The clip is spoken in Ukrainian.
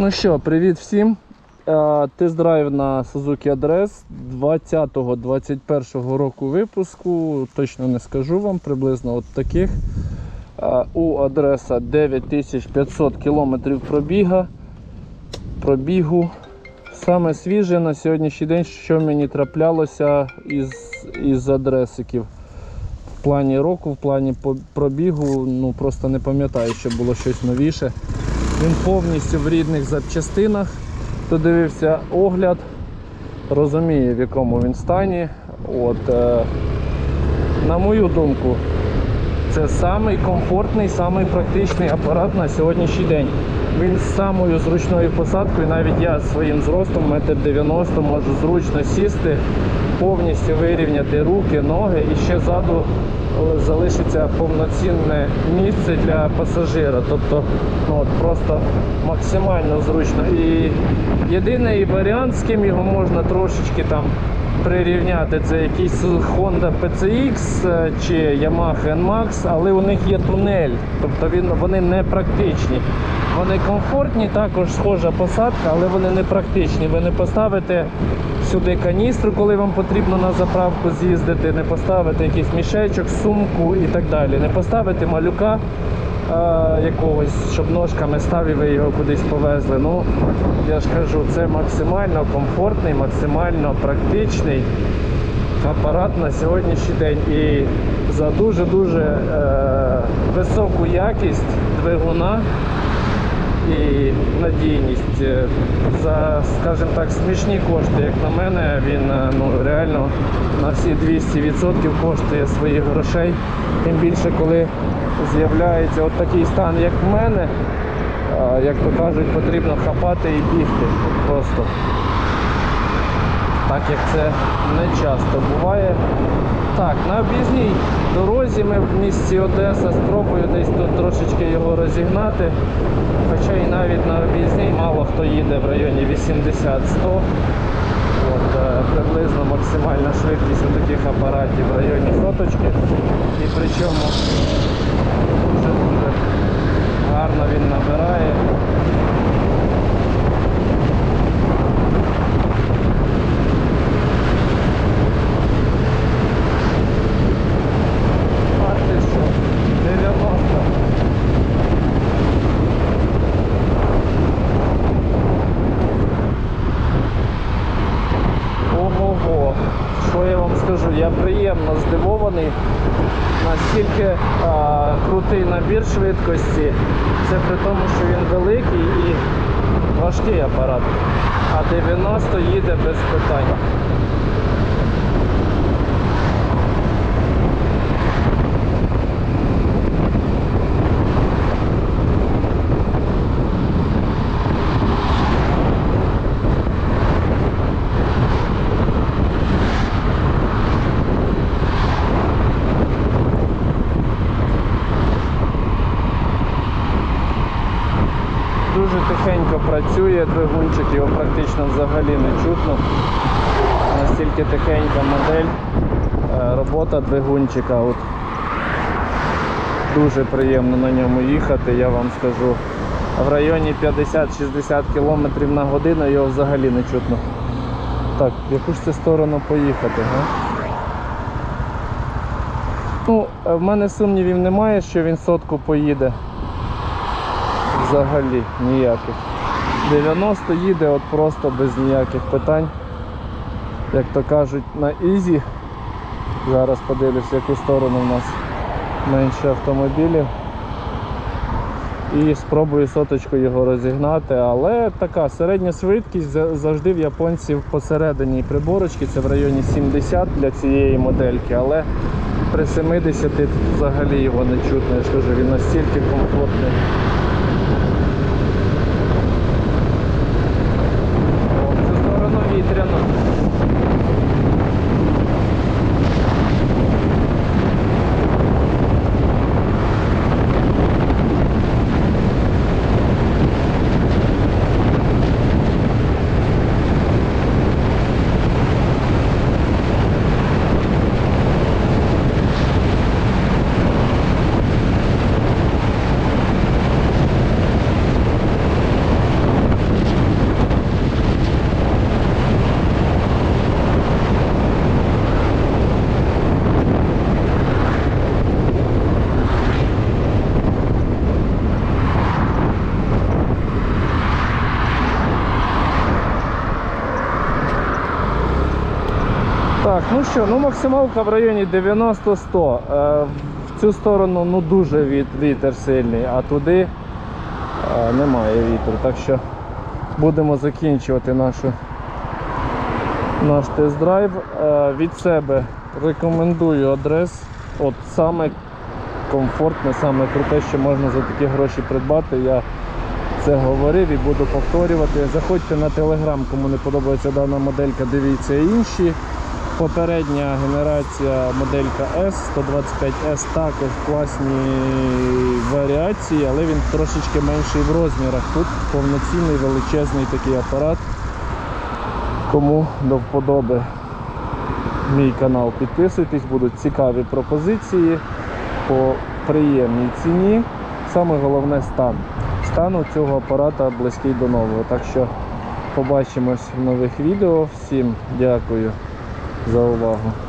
Ну що, привіт всім. Е, Тест-драйв на Suzuki Address 20-21 року випуску. Точно не скажу вам, приблизно от таких. Е, У адреса 9500 км пробіга. Пробігу. Саме свіже на сьогоднішній день, що мені траплялося із, із адресиків. В плані року, в плані пробігу, ну просто не пам'ятаю, що було щось новіше. Він повністю в рідних запчастинах. Хто дивився огляд, розуміє в якому він стані. От, е, на мою думку, це самий комфортний, самий практичний апарат на сьогоднішній день. Він з самою зручною посадкою, навіть я своїм зростом 1,90 м можу зручно сісти, повністю вирівняти руки, ноги і ще ззаду е, залишиться повноцінне місце для пасажира. Тобто ну, от просто максимально зручно. І єдиний варіант, з ким його можна трошечки там прирівняти, це якийсь Honda PCX е, чи Yamaha NMAX, але у них є тунель, тобто він, вони не практичні. Вони комфортні, також схожа посадка, але вони не практичні. Ви не поставите сюди каністру, коли вам потрібно на заправку з'їздити, не поставите якийсь мішечок, сумку і так далі. Не поставите малюка е, якогось, щоб ножками став і ви його кудись повезли. Ну, я ж кажу, це максимально комфортний, максимально практичний апарат на сьогоднішній день. І за дуже-дуже е, високу якість двигуна і надійність е, за, скажімо так, смішні кошти, як на мене, він е, ну, реально на всі 200% коштує своїх грошей. Тим більше, коли з'являється от такий стан, як в мене, як то кажуть, потрібно хапати і бігти просто. Так як це не часто буває. Так, на об'їзній дорозі ми в місті Одеса спробую десь тут трошечки його розігнати. Хоча і навіть на об'їзній мало хто їде в районі 80-100. От, е, приблизно максимальна швидкість у таких апаратів в районі соточки. І причому дуже дуже гарно він набирає. А ти що? 90. Ого-го, що я вам скажу, я приємно здивований, наскільки а, крутий набір швидкості. Це при тому, що він великий і важкий апарат. А 90 їде без питань. Дуже тихенько працює двигунчик, його практично взагалі не чутно. Настільки тихенька модель, Е, робота двигунчика. От. Дуже приємно на ньому їхати, я вам скажу. В районі 50-60 км на годину його взагалі не чутно. Так, в яку ж це сторону поїхати, га? Ну, е, в мене сумнівів немає, що він сотку поїде. Взагалі ніяких. 90 їде от просто без ніяких питань. Як то кажуть, на ізі. Зараз подивлюсь, в яку сторону в нас менше автомобілів. І спробую соточку його розігнати, але така середня швидкість завжди в японців посередині приборочки, це в районі 70 для цієї модельки, але при 70 взагалі його не чутно, я ж він настільки комфортний. Ну що, ну максималка в районі 90-100. Е, в цю сторону ну дуже віт, вітер сильний, а туди е, немає вітру. Так що будемо закінчувати нашу, наш тест-драйв. Е, від себе рекомендую адрес. От саме комфортне, саме круте, що можна за такі гроші придбати. Я це говорив і буду повторювати. Заходьте на телеграм, кому не подобається дана моделька, дивіться інші. Попередня генерація моделька S 125S також класні варіації, але він трошечки менший в розмірах. Тут повноцінний величезний такий апарат. Кому до вподоби мій канал, підписуйтесь, будуть цікаві пропозиції по приємній ціні. Саме головне стан. Стан у цього апарата близький до нового. Так що побачимось в нових відео. Всім дякую за увагу.